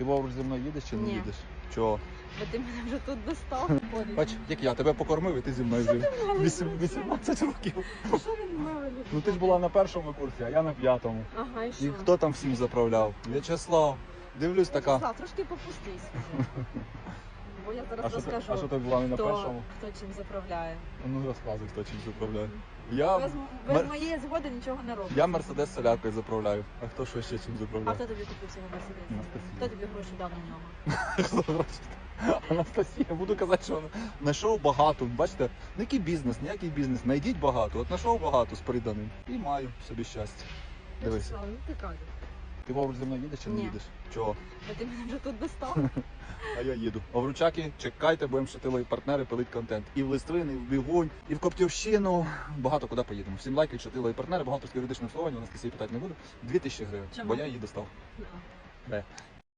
Ти Вовруш зі мною їдеш чи не Ні. їдеш? Чого? Бо ти мене вже тут достав. Бач, як я тебе покормив, і ти зі мною жив. Вісім- 18 років. Що він мовить? Ну ти ж була на першому курсі, а я на п'ятому. Ага, і І що? хто там всім заправляв? В'ячеслав. Дивлюсь така. Вячеслав, трошки попустись. Бо я А що розкажу, а що ти була не на хто, першому? хто чим заправляє. Ну розказуй, хто чим заправляє. Я, Без, без Мер- моєї згоди нічого не робить. я Мерседес соляркою заправляю. А хто що ще чим А заправляє? хто тобі купив цього мерседеса? Анастасія. Хто тобі гроші дав на нього? Анастасія, буду казати, що знайшов багато. Бачите, ну який бізнес, ніякий бізнес. Найдіть багато. От знайшов багато з приданим. І маю собі щастя. Дивись. Ну ти кажеш. Ти Вовруш зі мною їдеш чи не Ні. їдеш? Чого? Бо ти мене вже тут достав. А я їду. Овручаки, чекайте, будемо шатили партнери, пилить контент. І в Листвини, і в Бігунь, і в Коптівщину. Багато куди поїдемо. Всім лайки, шатили і партнери, багато юридичних обслуговування, у нас кисі питати не буду. Дві тисячі гривень, Чому? бо я її достав. Да. Де?